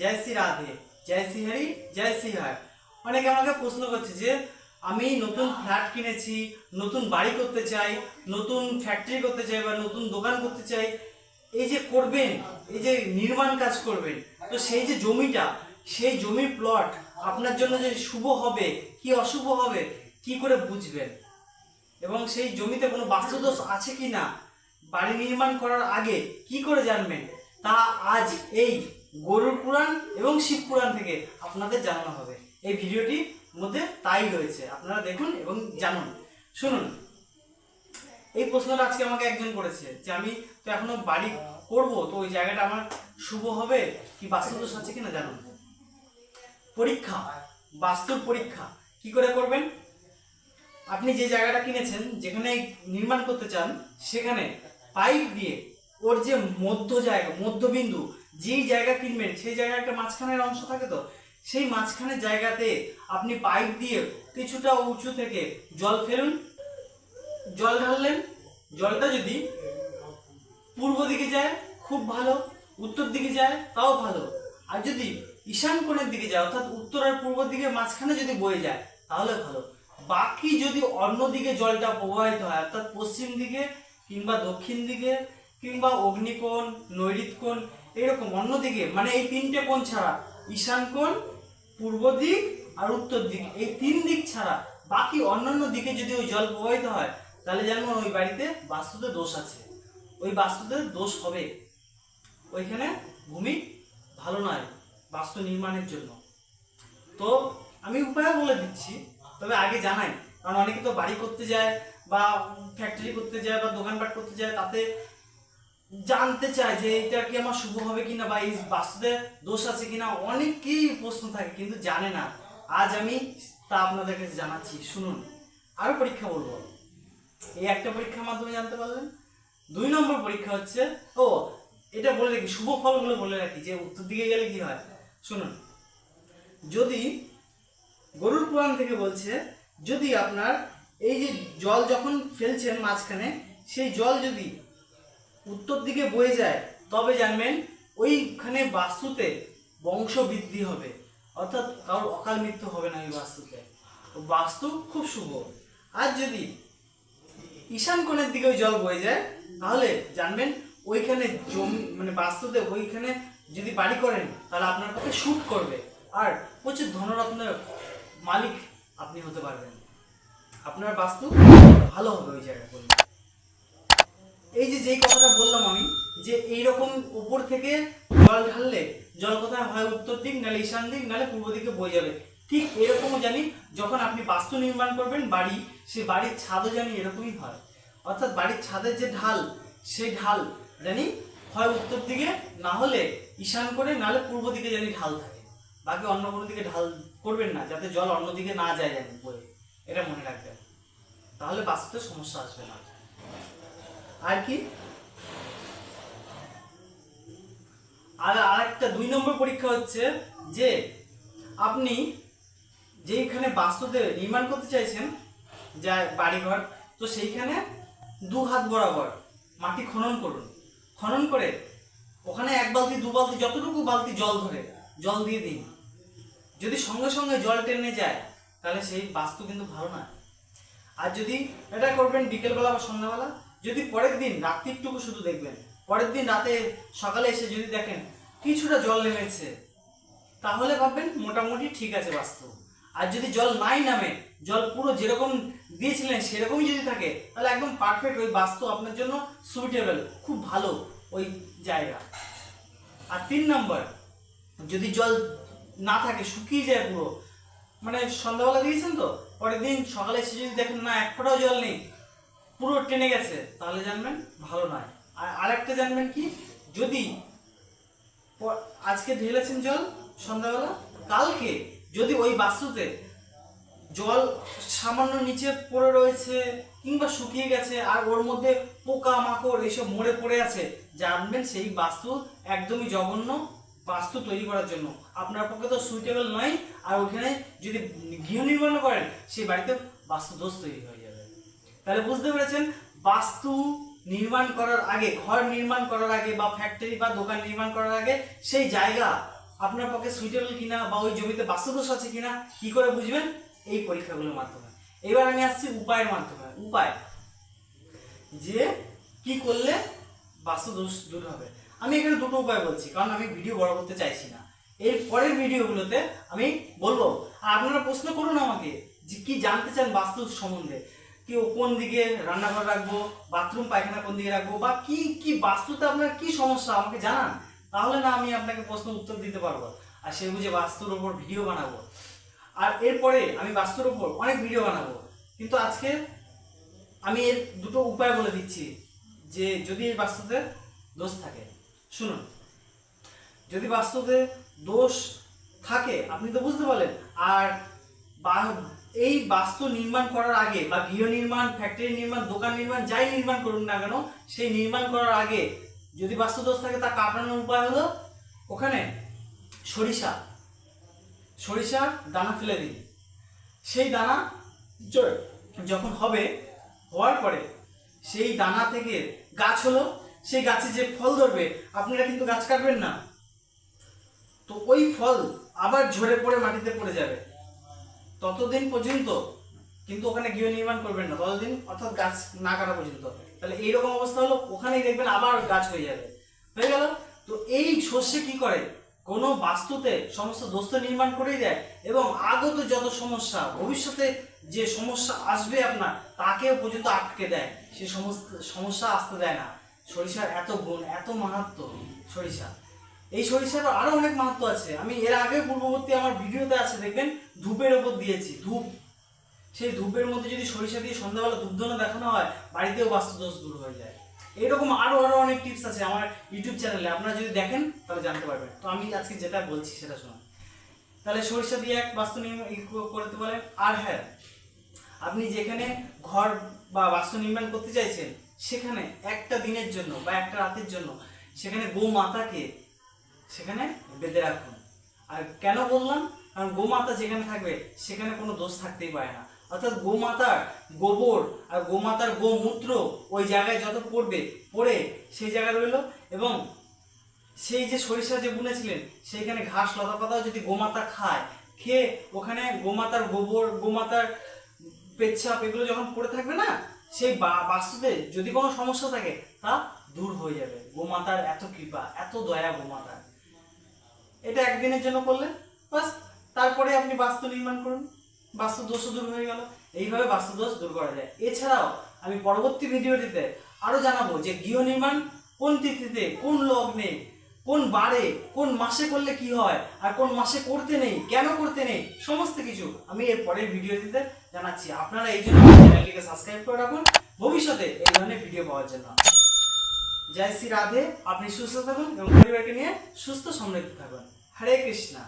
জয় শ্রী রাধে, জয় শ্রী হরি, জয় শ্রী হার। অনেকে আমাকে প্রশ্ন করছে যে, আমি নতুন ফ্ল্যাট কিনেছি, নতুন বাড়ি করতে চাই, নতুন ফ্যাক্টরি করতে চাই বা নতুন দোকান করতে চাই, এই যে করবেন, এই যে নির্মাণ কাজ করবেন, তো সেই যে জমিটা, সেই জমির প্লট আপনার জন্য যে শুভ হবে, কি অশুভ হবে, কি করে বুঝবেন? এবং সেই জমিতে কোনো বাস্তুদোষ আছে কি না বাড়ি নির্মাণ করার আগে কি করে জানবেন? তা আজ এই গরুর পুরাণ এবং শিব পুরাণ থেকে আপনাদের জানানো হবে। এই ভিডিওটির মধ্যে তাই রয়েছে, আপনারা দেখুন এবং জানুন। শুনুন, এই প্রশ্নটা আজকে আমাকে একজন করেছে যে আমি তো এখনও বাড়ি করব, তো ওই জায়গাটা আমার শুভ হবে কি বাস্তুদোষ আছে কিনা জানুন। পরীক্ষা বাস্তুর পরীক্ষা, কি করে করবেন? আপনি যে জায়গাটা কিনেছেন, যেখানে নির্মাণ করতে চান, সেখানে পাইপ দিয়ে ওর যে মধ্য জায়গা, মধ্যবিন্দু যেই জায়গা কিনবেন, সেই জায়গায় একটা মাঝখানের অংশ থাকে তো? সেই মাঝখানের জায়গাতে আপনি পাইপ দিয়ে কিছুটা উঁচু থেকে জল ফেলুন, জল ঢাললেন। জলটা যদি পূর্ব দিকে যায়, খুব ভালো, উত্তর দিকে যায়, তাও ভালো। আর যদি ঈশান কোণের দিকে যায়, অর্থাৎ উত্তর আর পূর্ব দিকে মাঝখানে যদি বয়ে যায়, তাহলে ভালো। বাকি যদি অন্য দিকে জলটা প্রবাহিত হয়, অর্থাৎ পশ্চিম দিকে কিংবা দক্ষিণ দিকে কিংবা অগ্নিকোণ নৈরিত কোণ এরকম অন্য দিকে। মানে এই তিনটে কোণ ছাড়া, ঈশান কোণ, পূর্ব দিক আর উত্তর দিক। এই তিন দিক ছাড়া, বাকি অন্যান্য দিকে যদি ওই জল প্রবাহিত হয়, তাহলে জানব ওই বাড়িতে বাস্তুতে দোষ আছে। ওই বাস্তুতে দোষ হবে। ওইখানে ভূমি ভালো নয়, বাস্তু নির্মাণের জন্য। তো আমি উপায় বলে দিচ্ছি, তবে আগে জানাই। কারণ অনেকে তো বাড়ি করতে যায় বা ফ্যাক্টরি করতে যায় বা দোকানপাট করতে যায়, তাতে জানতে চায় যে এটা কি আমার শুভ হবে কিনা বা এই বাস্তুতে দোষ আছে কিনা, অনেকেই প্রশ্ন থাকে, কিন্তু জানে না। আজ আমি তা আপনাদের কাছে জানাচ্ছি। শুনুন, আরও পরীক্ষা বলব। এই একটা পরীক্ষার মাধ্যমে জানতে পারলেন? দুই নম্বর পরীক্ষা হচ্ছে, ও, এটা বলে রাখি, শুভ ফলগুলো বলে রাখি, যে উত্তর দিকে গেলে কি হয়? শুনুন, যদি গরুর পুরাণ থেকে বলছে, যদি আপনার এই যে জল যখন ফেলছেন মাঝখানে, সেই জল যদি উত্তর দিকে বয়ে যায়, তবে জানবেন ওইখানে বাস্তুতে বংশ বৃদ্ধি হবে। অর্থাৎ কারোর অকাল মৃত্যু হবে না ওই বাস্তুতে। বাস্তু খুব শুভ। আর যদি ঈশান কোণের দিকে ওই জল বয়ে যায়, তাহলে জানবেন ওইখানে জমি মানে বাস্তুতে ওইখানে যদি বাড়ি করেন, তাহলে আপনার পক্ষে শুট করবে। আর প্রচুর ধনরত্নের মালিক আপনি হতে পারবেন। আপনার বাস্তু ভালো হবে ওই জায়গা করলে এই যে যেই কথাটা বললাম আমি, যে এইরকম উপর থেকে জল ঢাললে জল কোথায় হয় উত্তর দিক, নাহলে ঈশান দিক, নাহলে পূর্ব দিকে বয়ে যাবে। ঠিক এরকমও জানি যখন আপনি বাস্তু নির্মাণ করবেন, বাড়ি সেই বাড়ির ছাদও জানি এরকমই হয়। অর্থাৎ বাড়ির ছাদের যে ঢাল সেই ঢাল জানি হয় উত্তর দিকে, না হলে ঈশান করে, নাহলে পূর্ব দিকে জানি ঢাল থাকে। বাকি অন্য কোনো দিকে ঢাল করবেন না, যাতে জল অন্য দিকে না যায় জানি বয়ে এটা মনে রাখবেন। তাহলে বাস্তুতে সমস্যা আসবে না। আর কি? আর আরেকটা দুই নম্বর পরীক্ষা হচ্ছে যে আপনি যেইখানে বাস্তুতে নির্মাণ করতে চাইছেন যা বাড়িঘর, তো সেইখানে দু হাত বরাবর মাটি খনন করুন। খনন করে ওখানে এক বালতি, দু বালতি, যতটুকু বালতি জল ধরে, জল দিয়ে দিন। যদি সঙ্গে সঙ্গে জল টেনে যায়, তাহলে সেই বাস্তু কিন্তু ভালো না। আর যদি এটা করবেন বিকেলবেলা বা সন্ধ্যাবেলা যদি পরের দিন রাত্রিটুকু শুধু দেখবেন, পরের দিন রাতে সকালে এসে যদি দেখেন কিছুটা জল নেমেছে, তাহলে ভাববেন মোটামুটি ঠিক আছে বাস্তু আর যদি জল নাই নামে, জল পুরো যেরকম দিয়েছিলেন সেরকমই যদি থাকে, তাহলে একদম পারফেক্ট ওই বাস্তু আপনার জন্য সুইটেবল খুব ভালো ওই জায়গা। আর তিন নম্বর, যদি জল না থাকে, শুকিয়ে যায় পুরো মানে সন্ধ্যাবেলা দিয়েছেন তো, পরের দিন সকালে এসে যদি দেখেন না, এক ফোঁটাও জল নেই পুরো টেনে গেছে, তাহলে জানবেন ভালো নয়। আর আরেকটা জানবেন কি, যদি আজকে ঢেলেছেন জল সন্ধ্যাবেলা, কালকে যদি ওই বাস্তুতে জল সামান্য নিচে পড়ে রয়েছে কিংবা শুকিয়ে গেছে, আর ওর মধ্যে পোকা মাকড় এইসব মরে পড়ে আছে, জানবেন সেই বাস্তু একদমই জঘন্য বাস্তু তৈরি করার জন্য। আপনার পক্ষে তো সুইটেবল নয়, আর ওখানে যদি গৃহ নির্মাণ করেন সেই বাড়িতে বাস্তু দোষ তৈরি হয়ে। তাহলে বুঝতে পেরেছেন, বাস্তু নির্মাণ করার আগে, ঘর নির্মাণ করার আগে বা ফ্যাক্টরি বা দোকান নির্মাণ করার আগে সেই জায়গা আপনার পক্ষে সুইটেবল কিনা বা ওই জমিতে বাস্তুদোষ আছে কিনা, কি করে বুঝবেন? এই পরীক্ষাগুলোর মাধ্যমে। এবার আমি আসছি উপায়ের মাধ্যমে। উপায়, যে কি করলে বাস্তুদোষ দূর হবে? আমি এখানে দুটো উপায় বলছি, কারণ আমি ভিডিও বড় করতে চাইছি না। এর পরের ভিডিওগুলোতে আমি বলব, আর আপনারা প্রশ্ন করুন আমাকে যে কি জানতে চান বাস্তু সম্বন্ধে। কি ও কোন দিকে রান্নাঘর রাখব বাথরুম পায়খানা কোন দিকে রাখব, বা কি কি বাস্তুতে আপনার কি সমস্যা, আমাকে জানান। তাহলে না আমি আপনাকে প্রশ্ন উত্তর দিতে পারব। আর সে বুঝে বাস্তুর ওপর ভিডিও বানাবো। আর এরপরে আমি বাস্তুর ওপর অনেক ভিডিও বানাবো। কিন্তু আজকে আমি এর দুটো উপায় বলে দিচ্ছি যে যদি এই বাস্তুতে দোষ থাকে। শুনুন, যদি বাস্তুতে দোষ থাকে, আপনি তো বুঝতে পারলেন। আর এই বাস্তু নির্মাণ করার আগে বা গৃহ নির্মাণ ফ্যাক্টরি নির্মাণ দোকান নির্মাণ যাই নির্মাণ করুন না কেন সেই নির্মাণ করার আগে যদি বাস্তু দোষ থাকে তা কাটানোর উপায় হলো ওখানে সরিষা সরিষা দানা ফেলে দিন। সেই দানা যখন হবে হওয়ার পরে সেই দানা থেকে গাছ হলো সেই গাছে যে ফল ধরবে আপনারা কিন্তু গাছ কাটবেন না। তো ওই ফল আবার ঝরে পড়ে মাটিতে পড়ে যাবে। ততদিন পর্যন্ত কিন্তু ওখানে গৃহ নির্মাণ করবেন না, ততদিন অর্থাৎ গাছ না কাটা পর্যন্ত। তাহলে এইরকম অবস্থা হলো, ওখানেই দেখবেন আবার গাছ হয়ে যাবে। হয়ে গেল? তো এই শস্যে কি করে? কোনো বাস্তুতে সমস্ত দোস্ত নির্মাণ করেই দেয় এবং আগত যত সমস্যা, ভবিষ্যতে যে সমস্যা আসবে আপনার, তাকেও পর্যন্ত আটকে দেয়। সে সমস্ত, সমস্যা আসতে দেয় না। সরিষার এত গুণ, এত মাহাত্ম সরিষা। এই সরিষার আরও অনেক মাহাত্ম আছে। আমি এর আগে পূর্ববর্তী আমার ভিডিওতে আছে, দেখবেন? ধূপের ওপর দিয়েছি, ধূপ। সেই ধূপের মধ্যে যদি সরিষা দিয়ে সন্ধ্যাবেলা ধূপধনা দেখানো হয়, বাড়িতেও বাস্তুদোষ দূর হয়ে যায়। এরকম আরও আরও অনেক টিপস আছে আমার ইউটিউব চ্যানেলে আপনারা যদি দেখেন, তাহলে জানতে পারবেন। তো আমি আজকে যেটা বলছি, সেটা শুনুন তাহলে সরিষা দিয়ে এক বাস্তু নির্মাণ করতে পারেন আর হ্যাঁ আপনি যেখানে ঘর বা বাস্তু নির্মাণ করতে চাইছেন, সেখানে একটা দিনের জন্য বা একটা রাতের জন্য, সেখানে গোমাতাকে সেখানে বেঁধে রাখুন। আর কেন বললাম? কারণ গোমাতা যেখানে থাকবে, সেখানে কোনো দোষ থাকতেই পারে না। অর্থাৎ গোমাতার গোবর আর গোমাতার গোমূত্র ওই জায়গায় যত পড়বে, পড়ে সেই জায়গায় রইল এবং সেই যে সরিষা যে বুনেছিলেন, সেইখানে ঘাস লতা পাতাও যদি গোমাতা খায়, খেয়ে ওখানে গোমাতার গোবর, গোমাতার পেচ্ছাপ এগুলো যখন পড়ে থাকবে না, সেই বাস্তুতে যদি কোনো সমস্যা থাকে, তা দূর হয়ে যাবে। গোমাতার এত কৃপা, এত দয়া গোমাতার। এটা একদিনের জন্য করলেন। বাস, তারপরে আপনি বাস্তু নির্মাণ করুন। বাস্তু দোষ দূর হয়ে গেল। এইভাবে বাস্তু দোষ দূর করা যায়। এছাড়াও আমি পরবর্তী ভিডিওটিতে আরও জানাব যে গৃহ নির্মাণ কোন তিথিতে, কোন লগ্নে, কোন বারে, কোন মাসে করলে কি হয়, আর কোন মাসে করতে নেই, কেন করতে নেই, সমস্ত কিছু আমি এর পরের ভিডিওটিতে জানাচ্ছি। আপনারা এই জন্য চ্যানেলটিকে সাবস্ক্রাইব করে রাখুন। ভবিষ্যতে এই ধরনের ভিডিও পাওয়ার জন্য। জয় শ্রী রাধে আপনি সুস্থ থাকুন এবং পরিবারকে নিয়ে সুস্থ সমৃদ্ধ থাকুন। হরে কৃষ্ণা।